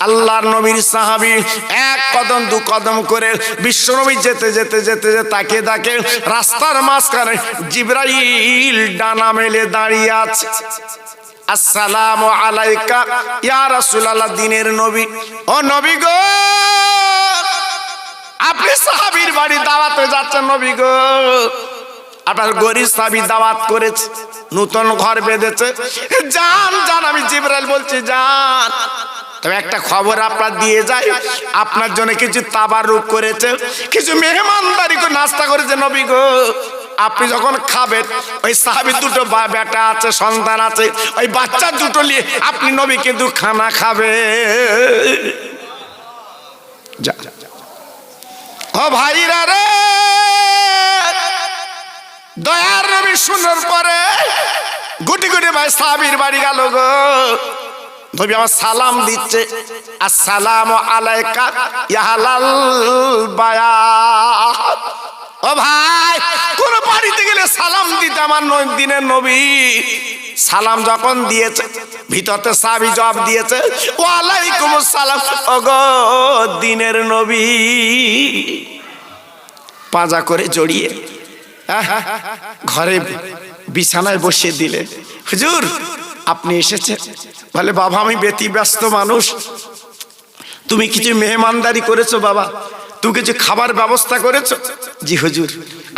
আল্লাহর নবীর সাহাবি এক কদম, দু কদম করে বিশ্ব নবী যেতে যেতে যেতে যেতে তাকে তাকে রাস্তার মাঝখানে জিব্রাইল ডানা মেলে দাঁড়িয়ে আছে। আসসালামু আলাইকা, ইয়া রাসূলুল্লাহ, দিনের নবী। ও নবী গো! আপনি সাহাবীর বাড়ি দাওয়াতে যাচ্ছেন নবী গো। আপনার গরিব সাহাবী দাওয়াত করেছে, নতুন ঘর বেঁধেছে। যান যান, আমি জিব্রাইল বলছি, যান। তবে একটা খবর আপনার দিয়ে যায় আপনার জন্য কিছু তাবারুক করেছে। কিছু মেহমানদারি করে নাস্তা করেছে নবী গো। আপনি যখন খাবেন, ওই সাহাবি দুটো বেটা আছে, সন্তান আছে, ওই বাচ্চা দুটো নিয়ে আপনি নবী কিন্তু খানা খাবে যা। ও ভাইরা রে! দয়ার নবী শোনার পরে গুটি গুটি ভাই সাহাবির বাড়ি গেল গো। নবী আমার সালাম দিচ্ছে, আসসালামু আলাইকা ইয়াহালাল বায়াত। ও ভাই, কোন বাড়িতে গেলে সালাম দিতে আমার দিনের নবী। সালাম যখন দিয়েছে, ভিতরতে সাবি জবাব দিয়েছে, ওয়ালাইকুম সালাম ও গো দিনের নবী। পাজা করে জড়িয়ে ঘরে বিছানায় বসিয়ে দিলেন হুজুর আপনি এসেছেন। বলে বাবা, আমি ব্যতিব্যস্ত মানুষ। তুমি কিছু মেহমানদারি করেছ বাবা? তুমি কিছু খাবার ব্যবস্থা করেছ? জি, হুজুর।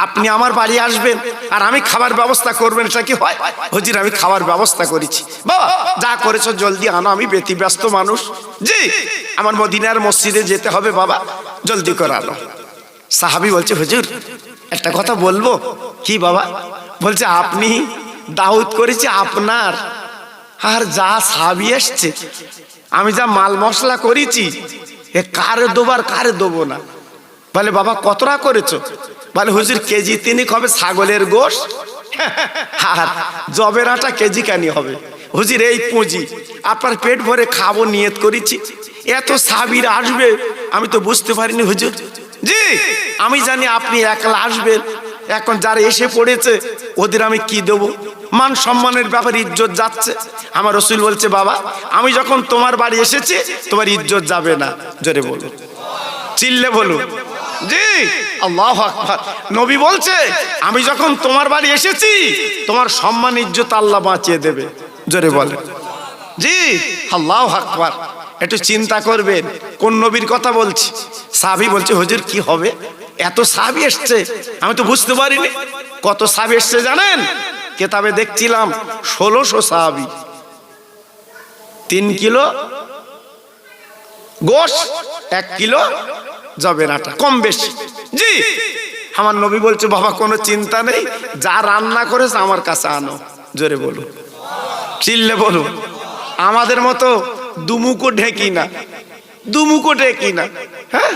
আপনি আমার বাড়ি আসবেন আর আমি খাবার ব্যবস্থা করবেন এটা কি হয়? হুজুর, আমি খাবার ব্যবস্থা করেছি। বাবা, যা করেছ জলদি আনো, আমি ব্যতিব্যস্ত মানুষ। জি, আমার মদিনার মসজিদে যেতে হবে বাবা। জলদি করালো সাহাবি বলছে, হুজুর, একটা কথা বলব? কি বাবা? বলছে, আপনি দাউদ করেছি আপনার। আর যা সাবি এসছে, আমি যা মাল মশলা করেছি, এ কারে দেবো আর কারে দেবো না? বলে, বাবা, কতটা করেছ? বলে, হুজুর, কেজি তিনিক হবে ছাগলের গোশ, আর জবের আটা কেজি কানি হবে। হুজুর, এই পুঁজি আপনার পেট ভরে খাব, নিয়ত করেছি। এত সাবির আসবে, আমি তো বুঝতে পারিনি, হুজুর। জি, আমি জানি আপনি একলা আসবেন, এখন যারা এসে পড়েছে, ওদের আমি কি দেবো? মান সম্মানের ব্যাপারে ইজ্জত যাচ্ছে। আমার রসুল বলছে, বাবা, আমি যখন তোমার বাড়ি এসেছি, তোমার ইজ্জত যাবে না। জোরে বলো চিল্লে বলুন। জি, আল্লাহ আকবার। নবী বলছে, আমি যখন তোমার বাড়ি এসেছি, তোমার সম্মান, ইজ্জত আল্লাহ বাঁচিয়ে দেবে। জোরে বলে জি, আল্লাহ আকবার। একটু চিন্তা করবেন, কোন নবীর কথা বলছি? সাহাবি বলছে, হুজুর, কি হবে? এত সাহাবি এসছে, আমি তো বুঝতে পারিনি। কত সাহাবি এসছে জানেন? কেতাবে দেখছিলাম, ষোলোশো সাহাবি। তিন কিলো গোশ, এক কিলো জবের আটা, কম বেশি। জি, আমার নবী বলছে, বাবা, কোনো চিন্তা নেই, যা রান্না করেছে আমার কাছে আনো। জোরে বলুন, চিল্লে বলুন, আমাদের মতো দুমুকো ঢেকি না দুমুকো ঢেকি না। হ্যাঁ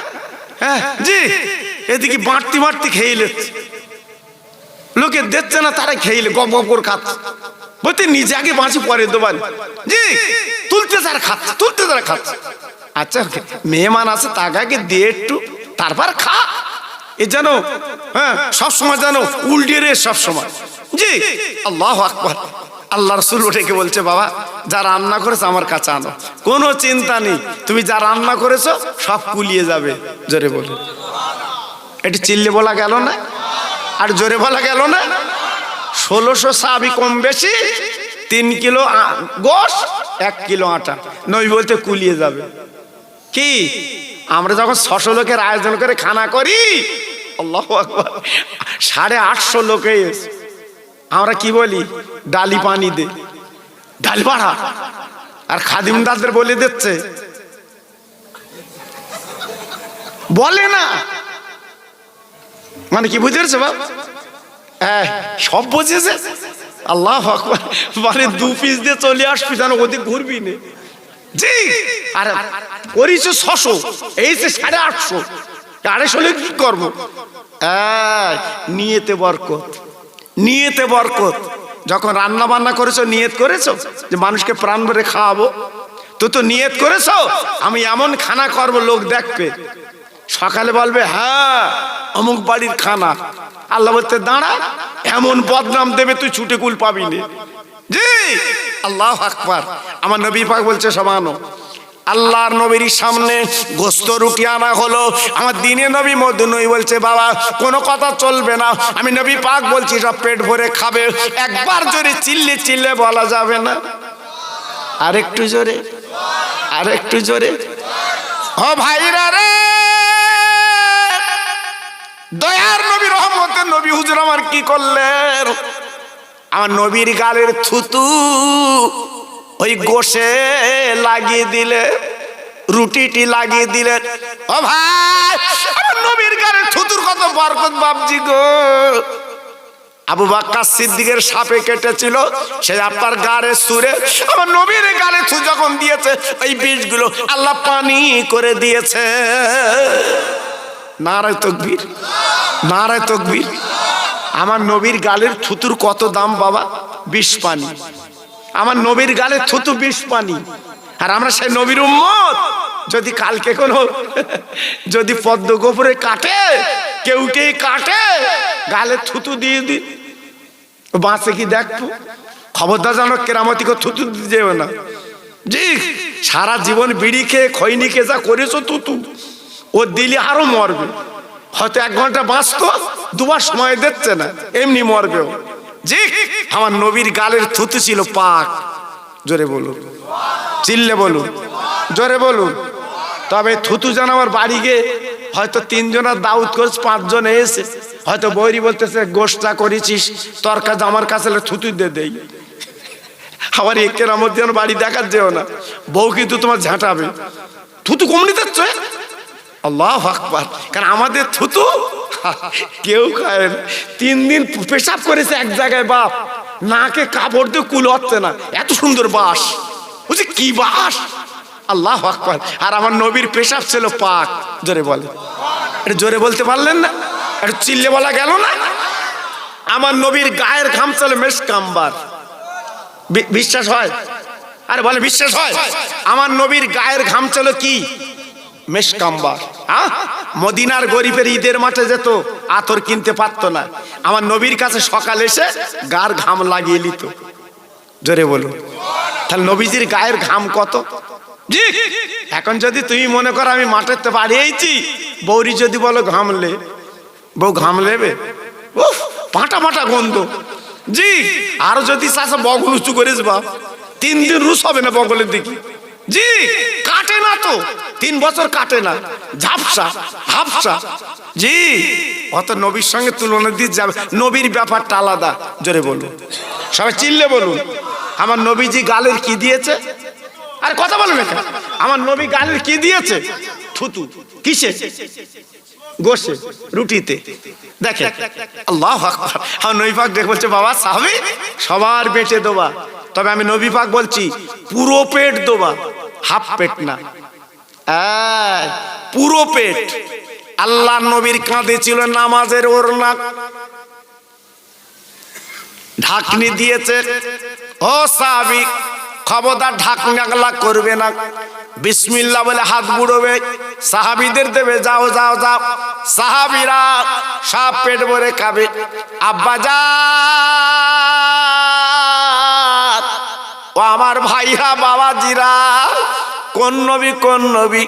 হ্যাঁ জি, এদিকে বাড়তি বাড়তি খেয়ে লোকে দেখছে না তারা খেইলে গপ গপ করে খাচ্ছে বলতে নিজে আগে বাঁচি, পরে দোবান জি, তুলতে তারা খাচ্ছে তুলতে তারা খাচ্ছে আচ্ছা মেহমান আছে, তাকে দিয়ে একটু, তারপর খা। এ জানো হ্যাঁ সব সময় জানো, উল্টে রে সব সময়। জি, আল্লাহ আকবার। আল্লাহ রসুল ওঠেকে বলছে, বাবা, যা রান্না করেছ আমার কাছে আনো। কোনো চিন্তা নেই, তুমি যা রান্না করেছ, সব কুলিয়ে যাবে, জোরে বলে এটি চিল্লে বলা গেল না? আর জোরে বলা গেল না? ষোলোশো সাবি কম বেশি, তিন কিলো গোশ, এক কিলো আটা। নই বলতে কুলিয়ে যাবে। কি? আমরা যখন ছশো লোকের আয়োজন করে খানা করি সাড়ে আটশো লোকে আমরা কি বলি? ডালি পানি দে। ডাল বাড়া আর খাদিমদারদের বলে দিচ্ছে। বলে না। মানে কি বুঝেছে বাপ? হ্যাঁ সব বুঝেছে। আল্লাহ আকবার। মানে দু পিস দিয়ে চলে আসবি যেন ওদিক ঘুরবি নে। জি আর করিস ছশো এই যে সাড়ে আটশো। আড়াইশো হলে কি করব? এই, নিয়েতে বরকত। নিয়েতে বরকত। যখন রান্না বান্না করেছ নিয়ত করেছ? যে মানুষকে প্রাণ ভরে খাওয়াবো। তো তো নিয়ত করেছ? আমি এমন খানা করব লোক দেখবে। সকালে বলবে হ্যাঁ অমুক বাড়ির খানা। আল্লাহ বলতে দাঁড়া, এমন বদনাম দেবে তুই ছুটে কুল পাবি নে। জি, আল্লাহ আকবার। আমার নবী পাক বলছে সমানো আল্লাহর নবীর সামনে গোস্ত রুটি আনা হলো। আমার দিনে নবী নই বলছে, বাবা, কোনো কথা চলবে না। আমি নবী পাক বলছি, সব পেট ভরে খাবে। একবার জোরে চিল্লে চিল্লে বলা যাবে না। আরেকটু জোরে আরেকটু জোরে। ও ভাইরা রে! দয়ার নবী রহমতের নবী হুজুর আমার কি করলেন? আমার নবীর গালের থুতু ওই গোসে লাগিয়ে দিলে, রুটিটি লাগিয়ে দিলেন ও ভাই, আমার নবীর গালের থুতুর কত বরকত বাবজি গো। আবু বাক্কা সিদ্দিকের সাপে কেটেছিল, সে আপনার গাড়ে সুরে, আমার নবীর গালে থু যখন দিয়েছে, ওই বীজগুলো আল্লাহ পানি করে দিয়েছে। নারায় তকবীর নারায় তকবীর। আমার নবীর গালের থুতুর কত দাম বাবা? বিষ পানি। আমার নবীর গালে থুতু বিষ পানি। আর আমরা সেই নবীর উম্মত। যদি কালকে কোনো, যদি পদ্ম গোপরে কাটে, কেউ কেউ কাটে গালে থুতু দিয়ে দি বাঁচে কি দেখব? খবরদার জানো কেরামতিকে থুতু দিতে যাবে না। জি, সারা জীবন বিড়ি খেয়ে, খৈনি খেয়ে যা করেছ তুতু ও দিলে আরও মরবে। হয়তো এক ঘণ্টা বাঁচতো, দুবার সময় দিচ্ছে না, এমনি মরবে ও। জি, আমার নবীর গালের থুতু ছিল পাক। জোরে বলুন। চিল্লে বলুন। জোরে বলুন। তবে থুতু যেন আমার বাড়ি গিয়ে হয়তো তিনজনের দাউদ করেছে পাঁচজন এসে হয়তো বৈরি বলতেছে গোষ্ঠটা করেছিস, তোর কাছে আমার কাছে থুতু দিয়ে দেই। আবার একের যেন বাড়ি দেখার যেও না। বউ কিন্তু তোমার ঝাঁটাবে। থুতু কমনি দিচ্ছ? আল্লাহ আকবার। কারণ আমাদের থুতু, কেউ খায়। তিন দিন পেশাব করেছে এক জায়গায় বাপ। নাকে কাপড় দিয়ে কুল হচ্ছে না। এত সুন্দর বাস বুঝছি কি বাস আল্লাহ আকবার। আর আমার নবীর পেশাব ছিল পাক। জোরে বলে এটা জোরে বলতে পারলেন না? এটা চিল্লে বলা গেল না? আমার নবীর গায়ের ঘাম ছিল মেশ কাম্বার। বিশ্বাস হয়? আরে বলে, বিশ্বাস হয়? আমার নবীর গায়ের ঘাম ছিল কি? মেশকাম্বার মদিনার গরিবের ঈদের মাঠে যেত, আতর কিনতে পারতো না। আমার নবীর কাছে সকাল এসে গার ঘাম লাগিয়ে নিত। জোরে বলুন। তাহলে নবীজির গায়ের ঘাম কত? এখন যদি তুমি মনে করো আমি মাঠের তো বাড়িয়েছি বৌরি যদি বলো ঘামলে বউ ঘাম লেবে? উফ পাটা পাটা গন্ধ। জি, আর যদি চাষা বগল উঁচু করিস বা, তিন দিন রুশ হবে না বগলের দিকে। জি, কাটে তিন বছর কাটে না। ঝাপসা হাফসা জি। অত নবীর সঙ্গে তুলনা দিয়ে যাবে। নবীর ব্যাপারটা আলাদা। জোরে বলুন। সবাই চিল্লে বলুন। আমার নবীজি গালের কি দিয়েছে? আর কথা বলবে আমার নবী গালের কি দিয়েছে? থুতু। কিসে? গোসে রুটিতে। দেখে আল্লাহ আমার নবী পাক দেখে বলছে, বাবা সাহাবি সবার পেটে দেবা। তবে আমি নবী পাক বলছি, পুরো পেট দোবা। হাফ পেট না। এই, পুরো পেট। আল্লাহ নবীর কাঁধে ছিল নামাজের ওরনা ঢাকনি দিয়েছে ও সাহাবি খবরদার ঢাকনাগলা করবে না। বিসমিল্লা বলে হাত বুড়োবে। সাহাবিদের দেবে যাও যাও যাও। সাহাবিরা সাপ পেট ভরে খাবে। আব্বা যা ও আমার ভাইরা বাবাজিরা কোন নবী কোন নবী?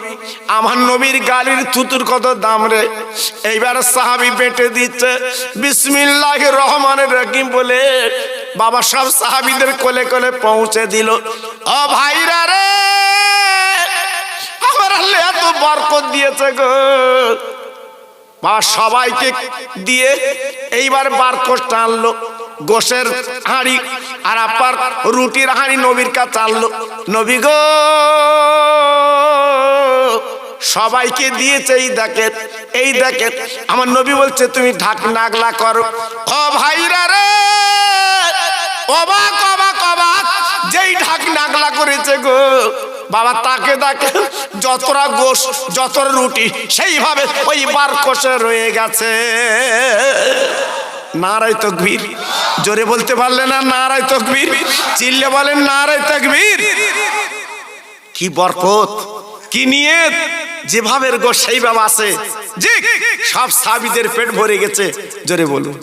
আমার নবীর গালির থুতুর কত দাম রে? এইবার সাহাবি পেটে দিচ্ছে বিসমিল্লাহ রহমানের রকিম বলে বাবা সব সাহাবিদের কোলে কোলে পৌঁছে দিল। ও ভাইরা রে, আমার এত বরকত দিয়েছে গো। বাবা সবাইকে দিয়ে এইবার বারকোষ টানলো গোসের হাঁড়ি আর আপার রুটির হাঁড়ি নবীর কাছে আনলো। নবী গো, সবাইকে দিয়েছে এই দেখেন এই দেখেন। আমার নবী বলছে, তুমি ঢাক নাগলা করো। ও ভাইরা রে, অবাক অবাক অবাক, যেই ঢাক নাগলা করেছে গো বাবা তাকে তাকে যতটা গোশ যতটা রুটি, সেইভাবে ওই বার কষে রয়ে গেছে। নারাই তকবীর। জোরে বলতে পারলে না নারাই তকবীর? চিল্লে বলেন নারাই তকবীর। কি বরকত, কি নিয়ে যেভাবে গো সেইভাবে আছে। জি সব সাবিদের পেট ভরে গেছে। জোরে বলুন।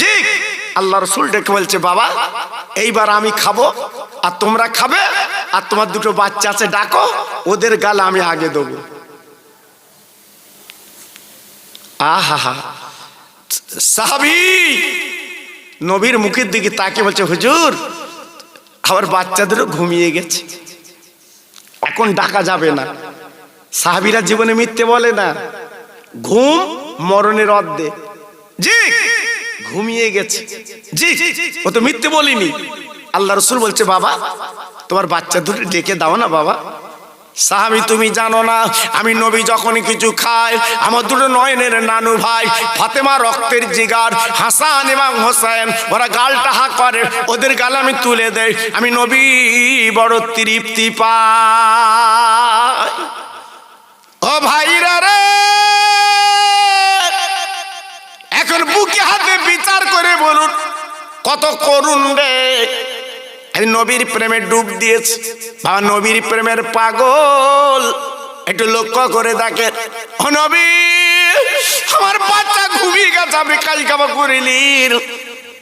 জি আল্লাহ রসুল ডেকে বলছে, বাবা, এইবার আমি খাব, আর তোমরা খাবে? আর তোমার দুটো বাচ্চা আছে, ডাকো, ওদের গাল আমি আগে দেবো। আহা সাহাবি, নবীর মুখের দিকে তাকে বলছে, হুজুর, আমার বাচ্চাদেরও ঘুমিয়ে গেছে। এখন ডাকা যাবে না। সাহাবিরা জীবনে মিথ্যে বলে না। ঘুম মরণের অর্ধে। জি, ঘুমিয়ে গেছে। জি, ও তো মিথ্যে বলিনি। আল্লাহ রসুল বলছে, বাবা, তোমার বাচ্চা দুটো ডেকে দাও না, বাবা। সাহাবি তুমি জানো না, আমি নবী যখনই কিছু খাই, আমার দুটো নয়নের নানু ভাই, ফাতেমা রক্তের জিগার, হাসান এবং হোসেন, ওরা গালটা হা করে, ওদের গাল আমি তুলে দেই, আমি নবী বড় তৃপ্তি পাই। ও ভাইরা রে, এখন বুকে হাতে বিচার করে বলুন, কত করুন রে। নবীর প্রেমে ডুব দিয়েছে। বা নবীর প্রেমের পাগল। একটু লক্ষ্য করে দেখে ও নবী, আমার বাচ্চা ঘুমিয়ে গেছে, আমি কাজ কামা করিলিন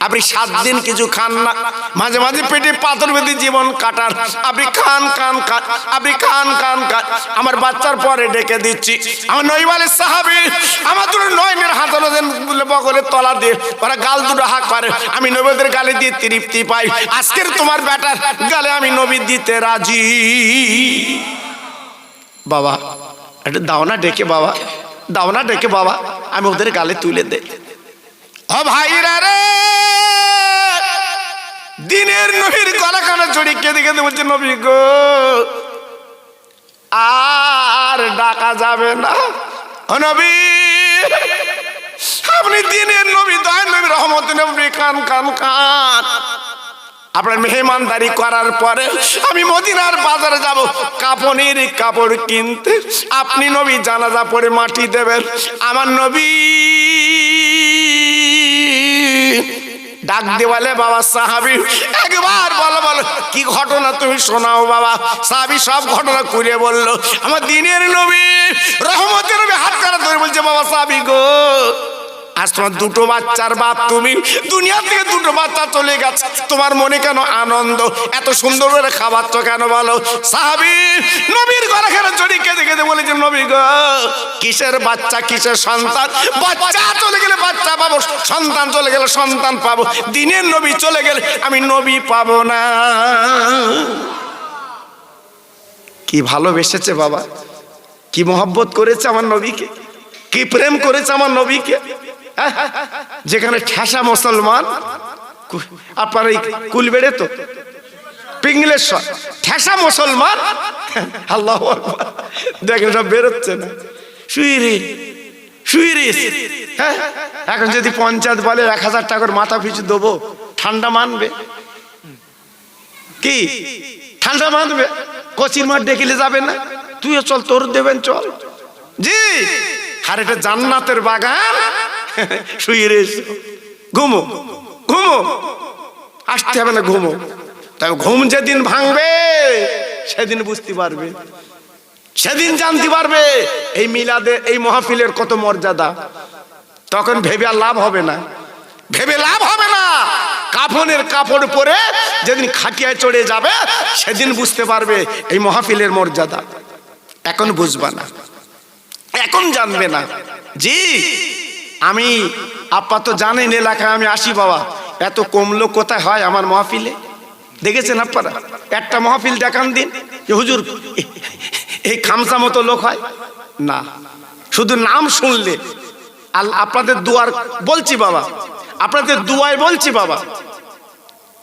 আপনি সাত দিন কিছু খান না। মাঝে মাঝে পেটে পাথর বেঁধে জীবন কাটার আপনি খান খান খান আপনি খান খান খান। আমার বাচ্চার পরে ডেকে দিচ্ছি। আমার নইবালের সাহাবি আমার দুটো নয়নের হাত বলে বগলের তলা দিয়ে। ওরা গাল দুটো হাক করে আমি নবীদের গালে দিয়ে তৃপ্তি পাই। আজকের তোমার বেটার গালে আমি নবী দিতে রাজি। বাবা একটু দাও না ডেকে বাবা। দাও না ডেকে বাবা আমি ওদের গালে তুলে দেই। ও ভাইরা রে! দিনের নবীর গলা কানে জড়ি কেঁদে কেঁদে বলছে, নবী গো, আর ডাকা যাবে না। ও নবী, আপনি দিনের নবী দয় নবী, রহমত নবী কান কান কান। আপনার মেহমানদারি করার পরে আমি মদিনার বাজারে যাব, কাপড়ের কাপড় কিনতে। আপনি নবী জানাজা পরে মাটি দেবেন। আমার নবী ডাক দেওয়ালে বাবা সাহাবি একবার বলো বলো, কি ঘটনা তুমি শোনাও বাবা? সাহাবি সব ঘটনা করে বলল, আমার দিনের নবী রহমতের নবী হাত কারা ধরে বলছে, বাবা সাহাবি গো আজ তোমার দুটো বাচ্চার বাপ তুমি। দুনিয়া থেকে দুটো বাচ্চা চলে গেছে। তোমার মনে কেন আনন্দ? এত সুন্দর করে খাবার তো কেন বলো? সাহাবি, নবীর ঘরে ঘরে চড়ি কেঁদে কেঁদে বলেছে নবী গো, কিসের বাচ্চা, কিসের সন্তান? বাচ্চা চলে গেলে বাচ্চা পাবো, সন্তান চলে গেলে সন্তান পাবো। দিনের নবী চলে গেলে আমি নবী পাবো না। কি ভালোবেসেছে বাবা? কি মহব্বত করেছে আমার নবীকে? কি প্রেম করেছে আমার নবীকে? যেখানে ঠেসা মুসলমান আপনার এই কুলবেড়ে তো পিংলেশ্বর ঠেসা মুসলমান। আল্লাহ। দেখেন, সব বেরোচ্ছে না। শুই রে হ্যাঁ এখন যদি পঞ্চায়েত বলে এক হাজার টাকার মাথা পিছু দেবো, ঠান্ডা মানবে। কি? ঠান্ডা মানবে। কচির মাঠ ডেকেলে যাবে না। তুইও চল, তোর দেবেন, চল। জি, আর এটা জান্নাতের বাগান। শুয়ে রয়েছে। ঘুমো ঘুমো। আসতে হবে না, ঘুমো। তবে ঘুম যেদিন ভাঙবে, সেদিন বুঝতে পারবে। সেদিন জানতে পারবে, এই মিলাদে, এই মহাফিলের কত মর্যাদা। তখন ভেবে আর লাভ হবে না। ভেবে লাভ হবে না। কাফনের কাপড় পরে যেদিন খাটিয়ায় চড়ে যাবে, সেদিন বুঝতে পারবে এই মহাফিলের মর্যাদা। এখন বুঝবা না। এখন জানবে না। জি। আমি, আপা তো জানেন এলাকায় আমি আসি বাবা। এত কমলো কোথায় হয় আমার মহাফিলে? দেখেছেন আপনারা? একটা মহাফিল দেখান দিন। যে হুজুর, এই খামসা মতো লোক হয়? না। শুধু নাম শুনলে। আল, আপনাদের দুয়ার, বলছি বাবা। আপনাদের দুয়ায় বলছি বাবা।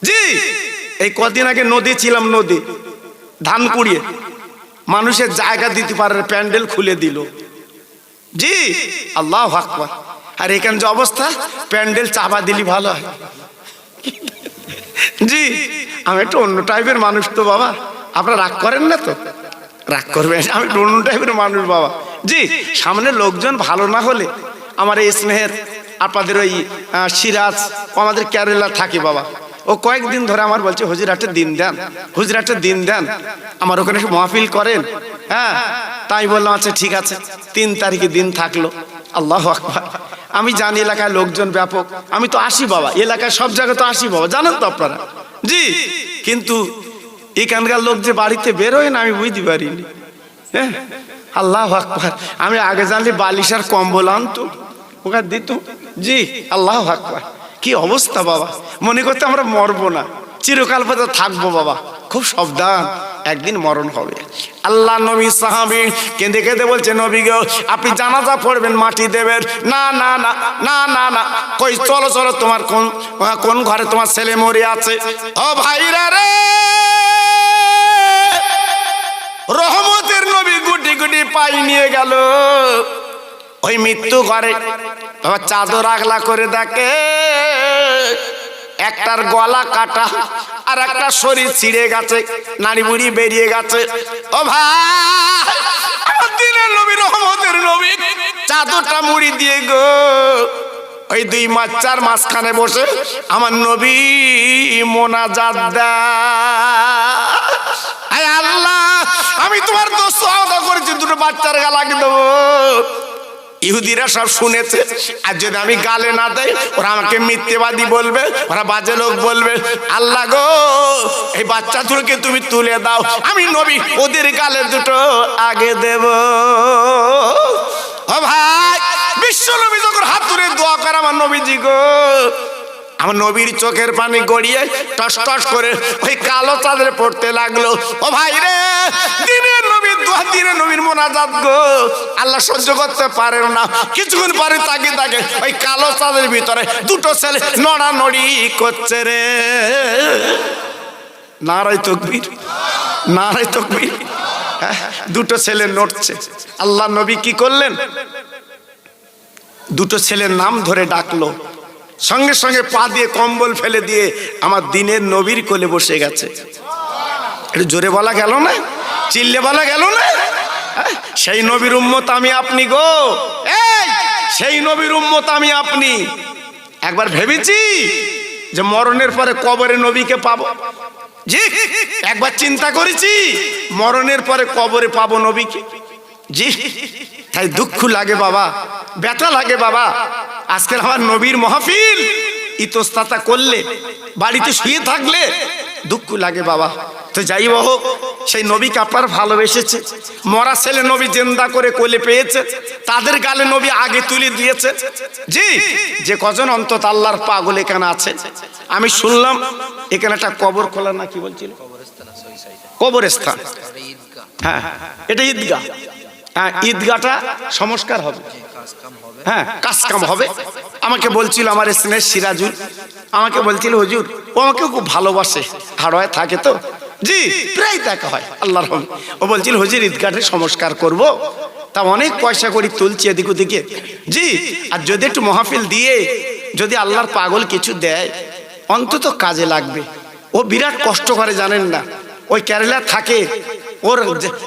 জি, এই কদিন আগে নদী ছিলাম নদী। ধান কুড়িয়ে। মানুষের জায়গা দিতে পারে প্যান্ডেল খুলে দিল। জি, আল্লাহ আকবার। আর এখানে যে অবস্থা, প্যান্ডেল চাপা দিলি ভালো হয়। জি, আমি একটু অন্য টাইপের মানুষ তো বাবা। আপনারা রাগ করেন না তো? রাগ করবেন, আমি একটু অন্য টাইপের মানুষ বাবা। জি, সামনে লোকজন ভালো না হলে আমার এই স্নেহের আপনাদের ওই সিরাজ আমাদের কেরালা থাকে বাবা। ও কয়েকদিন ধরে আমার বলছে, হুজুর, একটা দিন দেন। হুজুর, একটা দিন দেন। আমার ওখানে মহফিল করেন। হ্যাঁ তাই বললাম আচ্ছা ঠিক আছে। তিন তারিখে দিন থাকল। আল্লাহ আকবার। আমি জানি এলাকায় লোকজন ব্যাপক। আমি তো আসি বাবা এলাকায় সব জায়গায় তো আসি বাবা, জানেন তো আপনারা। জি, কিন্তু এখানকার লোক যে বাড়িতে বেরোয় না, আমি বুঝতে পারিনি। হ্যাঁ আল্লাহ আকবার। আমি আগে জানলে বালিশ আর কম্বল আনতো, ওখানে দিত। জি, আল্লাহ আকবার। কি অবস্থা বাবা? মনে করতে আমরা মরবো না। চিরকাল পর্যন্ত থাকব বাবা। খুব সাবধান, একদিন মরণ হবে। আল্লাহ নবী সাহাবি কেঁদে কেঁদে বলছে, নবী গো, আপনি জানাজা পড়বেন মাটি দেবেন। না না না না না না। কই, চলো চলো, তোমার কোন কোন ঘরে তোমার ছেলে মরে আছে? ও ভাইরা রে! রহমতের নবী গুটি গুটি পাই নিয়ে গেল। ওই মৃত্যু ঘরে। বাবা, চাদর আগলা করে দেখে। একটার গলা কাটা আর একটা শরীর ছিঁড়ে গেছে নারী বুড়ি বেরিয়ে গেছে। ও ভাই রহমতের নবী, চাদরটা মুড়ি দিয়ে গো। ওই দুই বাচ্চার মাঝখানে বসে আমার নবী মোনাজাত আল্লাহ, আমি তোমার দোষ করেছি, দুটো বাচ্চার গালাকে দেবো। ইহুদিরা সব শুনেছে। আর যদি আমি গালে না দেয় ওরা আমাকে মিথ্যেবাদী বলবে, ওরা বাজে লোক বলবে। আল্লাহ গো, এই বাচ্চা দুটোকে তুমি তুলে দাও। আমি নবী, ওদের গালে দুটো আগে দেব। ও ভাই, বিশ্ব নবী যখন হাত তুলে দোয়া করে, আমার নবীজি গো, আমার নবীর চোখের পানি গড়িয়ে টস টস করে ওই কালো চাঁদের পড়তে লাগল। ও ভাই রে নবীর মোনাজাত গো। আল্লাহ সহ্য করতে পারেন না। কিছুক্ষণ পরে তাকে তাকে ওই কালো চাঁদের ভিতরে দুটো ছেলে করছে রে। নারাই নারাই হ্যাঁ, দুটো ছেলে নড়ছে। আল্লাহ নবী কি করলেন? দুটো ছেলের নাম ধরে ডাকলো। সঙ্গে সঙ্গে পা দিয়ে কম্বল ফেলে দিয়ে আমার দিনের নবীর কোলে বসে গেছে। একটু জোরে বলা গেল না? চিল্লে বলা গেল না? হ্যাঁ? সেই নবীর উম্মত আমি আপনি গো। এই, সেই নবীর উম্মত আমি আপনি। একবার ভেবেছি যে মরণের পরে কবরে নবীকে পাবো। জি, একবার চিন্তা করেছি, মরণের পরে কবরে পাবো নবীকে। জি, তাই দুঃখ লাগে বাবা, ব্যথা লাগে বাবা। আজকের আমার নবীর মহাফিল, ইতস্তাতা করলে, বাড়িতে শুয়ে থাকলে দুঃখ লাগে বাবা। তো যাই হোক, সেই নবীকে আপনার ভালোবেসেছে। মরা ছেলে নবী জেন্দা করে কোলে পেয়েছে। তাদের গালে নবী আগে তুলে দিয়েছে। জি, যে কজন অন্তত আল্লাহর পাগল এখানে আছে। আমি শুনলাম, এখানে একটা কবর খোলা না কি বলছিল? কবরস্থান। হ্যাঁ এটা ঈদগাহ। হ্যাঁ ঈদগাটা সংস্কার হবে। হ্যাঁ কাজ কাম হবে। আমাকে বলছিল আমার স্নেহ সিরাজুল। আমাকে বলছিল, হুজুর, ও আমাকে খুব ভালোবাসে। হাড়োয় থাকে তো? জি, প্রায় দেখা হয়, আল্লাহর ও বলছিল, হুজুর ঈদগাহের সংস্কার করব। তা অনেক পয়সা করি তুলছি এদিক ওদিকে। জি, আর যদি একটু মহাফিল দিয়ে, যদি আল্লাহর পাগল কিছু দেয়, অন্তত কাজে লাগবে। ও বিরাট কষ্ট করে, জানেন না। ওই কেরালা থাকে ওর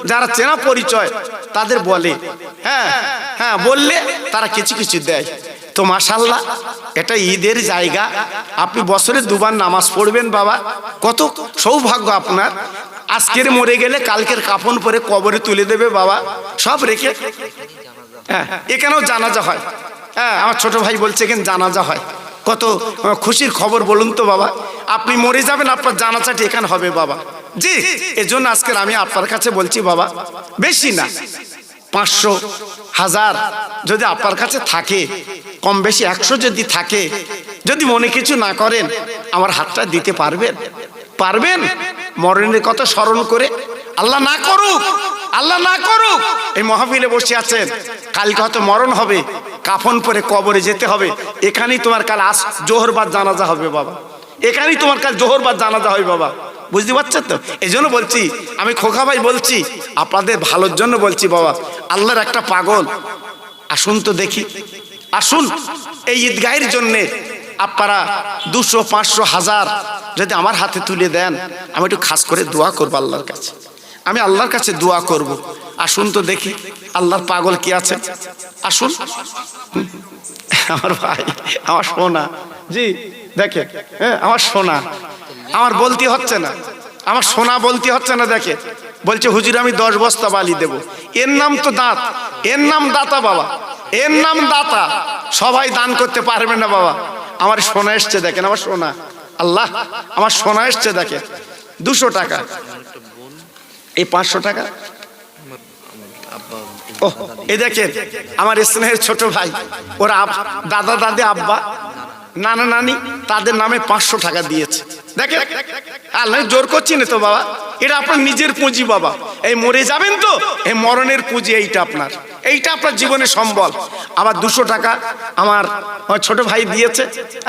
যারা চেনা পরিচয়, তাদের বলে। হ্যাঁ হ্যাঁ বললে তারা কিছু কিছু দেয়। তো মাসাল্লাহ এটা ঈদের জায়গা। আপনি বছরে দুবার নামাজ পড়বেন বাবা। কত সৌভাগ্য আপনার। আজকের মরে গেলে কালকের কাফন পরে কবরে তুলে দেবে বাবা। সব রেখে। হ্যাঁ এখানেও জানাজা হয়। হ্যাঁ আমার ছোট ভাই বলছে এখানে জানাজা হয়। কত খুশির খবর বলুন তো বাবা। আপনি মরে যাবেন, আপনার জানাজাটি এখানে হবে বাবা। জি, এজন্য আজকের আমি আপনার কাছে বলছি বাবা, বেশি না, পাঁচশো হাজার যদি আপনার কাছে থাকে, কম বেশি একশো যদি থাকে, যদি মনে কিছু না করেন, আমার হাতটা দিতে পারবেন? পারবেন? মরণের কথা স্মরণ করে আল্লাহ না করুক, আল্লাহ না করুক। এই মহাবিলে বসে আছেন, কালকে হয়তো মরণ হবে কাফন পরে কবরে যেতে হবে। এখানেই তোমার কাল আস জোহরবাদ জানাজা হবে বাবা। এখানেই তোমার কাল জোহরবাদ জানাজা হবে বাবা। বুঝতে পারছেন তো? এই জন্য বলছি, আমি খোকা ভাই বলছি, আপনাদের ভালোর জন্য বলছি বাবা, আল্লাহর একটা পাগল। আসুন তো দেখি। আসুন, এই ঈদগাহের জন্যে আপনারা দুশো, পাঁচশো, হাজার যদি আমার হাতে তুলে দেন, আমি একটু খাস করে দোয়া করব আল্লাহর কাছে। আমি আল্লাহর কাছে দোয়া করব। আসুন তো দেখি আল্লাহর পাগল কি আছে। আসুন। আমার ভাই, আমার সোনা। জি দেখে হ্যাঁ আমার সোনা। আমার বলতে হচ্ছে না। আমার সোনা বলতে হচ্ছে না দেখে বলছে, হুজুর, আমি দশ বস্তা বালি দেব। এর নাম তো দাঁত। এর নাম দাতা, বাবা। এর নাম দাতা। সবাই দান করতে পারবে না, বাবা। আমার সোনা এসছে, দেখেন, আমার সোনা। আল্লাহ, আমার সোনা এসছে দেখে দুশো টাকা। এই পাঁচশো টাকা? এই দেখেন আমার স্নেহের ছোট ভাই ওরা দাদা দাদি আব্বা নানা নানি তাদের নামে পাঁচশো টাকা দিয়েছে। দেখেন আল্লাহ জোর করছি না তো বাবা? এটা আপনার নিজের পুঁজি বাবা। এই মরে যাবেন তো? এই মরণের পুঁজি এইটা আপনার। এইটা আপনার জীবনের সম্বল। আবার দুশো টাকা আমার ছোট ভাই দিয়েছে।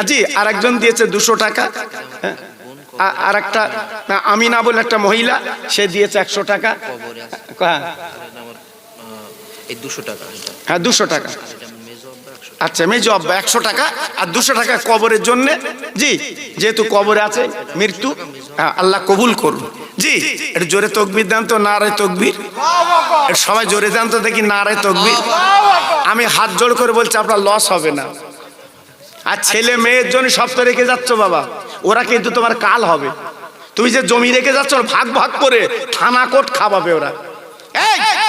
জি আর একজন দিয়েছে দুশো টাকা। হ্যাঁ, আর একটা না, আমিনা বলে একটা মহিলা সে দিয়েছে একশো টাকা। হ্যাঁ এটা দুশো টাকা হ্যাঁ এটা আমার মেজো আচ্ছা মেজো আব্বা একশো টাকা আর দুশো টাকা কবরের জন্য। জি যেহেতু কবরে আছে মৃত্যু হ্যাঁ, আল্লাহ কবুল করুন। জি একটু জোরে তকবির দেন তো না রে তকবির সবাই জোরে দেন তো দেখি না রে তকবির। আমি হাত জোড় করে বলছি আপনার লস হবে না। আর ছেলে মেয়ের জন্য সব তো রেখে যাচ্ছ বাবা। ওরা কিন্তু তোমার কাল হবে। তুমি যে জমি রেখে যাচ্ছ ভাগ ভাগ করে থানা কোট খাওয়াবে ওরা।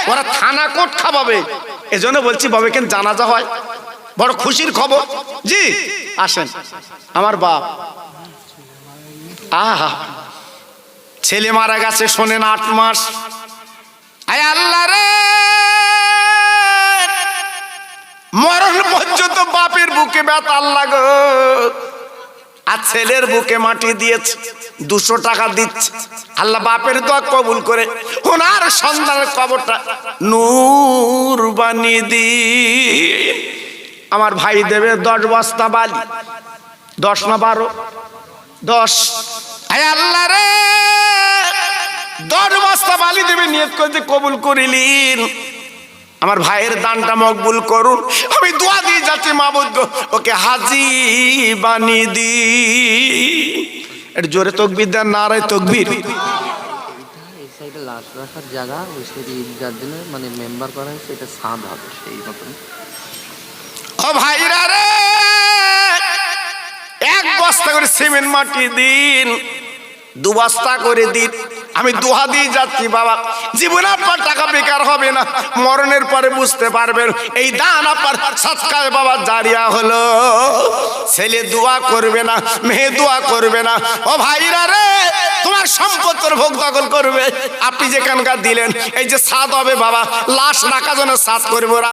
ওরা থানা কোট খাওয়াবে। এজন্য বলছি বাবে কেন জানাজা হয়। বড় খুশির খবর। জি, আসেন। আমার বাপ। আহা, ছেলে মারা গেছে, শোনেন, আট মাস। আল্লাহ রে! মরণ পর্যন্ত বাপের বুকে ব্যথা আল্লাহ গো। আর ছেলের বুকে মাটি দিয়েছে, দুশো টাকা দিচ্ছে। আল্লাহ বাপের দোয়া কবুল করে। ওনার সন্তানের কবরটা নূর বানিয়ে দি। আমার ভাই দেবে দশ বস্তা বালি, দশ না বারো, দশ। আল্লাহ রে, দশ বস্তা বালি দেবে, নিয়ত করতে কবুল করিলিন। আমার ভাইয়ের দানটা মকবুল করুন। আমি দোয়া দিয়ে যাচ্ছি মা মাবুদ ওকে হাজি বানিয়ে দি। এটা জোরে তকবির দেন নারায় তকবির। এই সাইডে লাশ রাখার জায়গা ওই সাইডে ঈদগার দিনে মানে মেম্বার করা হয়েছে এটা ছাদ হবে সেই মতন ও ভাইরা রে এক বস্তা করে সিমেন্ট মাটি দিন দু বস্তা করে দিন। আমি দোহা দিয়ে যাচ্ছি বাবা। জীবনে আপনার টাকা বেকার হবে না। মরণের পরে বুঝতে পারবেন। এই দান আপনার সৎকার বাবা জারিয়া হলো। ছেলে দোয়া করবে না মেয়ে দোয়া করবে না। ও ভাইরা রে তোমার সম্পত্তির ভোগ দখল করবে। আপনি যেখানকার দিলেন এই যে সাদ হবে বাবা লাশ রাখা যেন সাদ করব